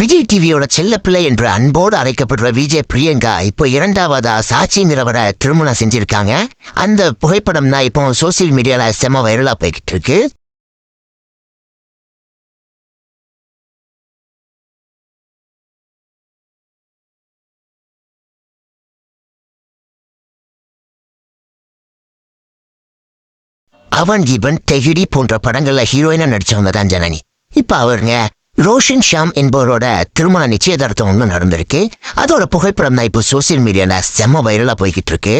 விஜய் டிவியோட செல்லப்பிள்ளை என்று அன்போடு அழைக்கப்படுற விஜய் பிரியங்கா இப்போ இரண்டாவதா சாட்சி நிறுவன திருமணம் செஞ்சிருக்காங்க. அந்த புகைப்படம் தான் இப்போ சோசியல் மீடியால செம வைரலா போய்கிட்டு இருக்கு அவன் இவன் தெகிடி போன்ற படங்கள்ல ஹீரோயினா நடிச்சவங்க தான் ஜனனி. இப்ப அவருங்க ரோஷன் ஷாம் என்பவரோட திருமண நிச்சயதார்த்தம் ஒன்று நடந்திருக்கு. அதோட புகைப்படம் தான் இப்போ சோசியல் மீடியால செம்ம வைரலாக போய்கிட்டு இருக்கு.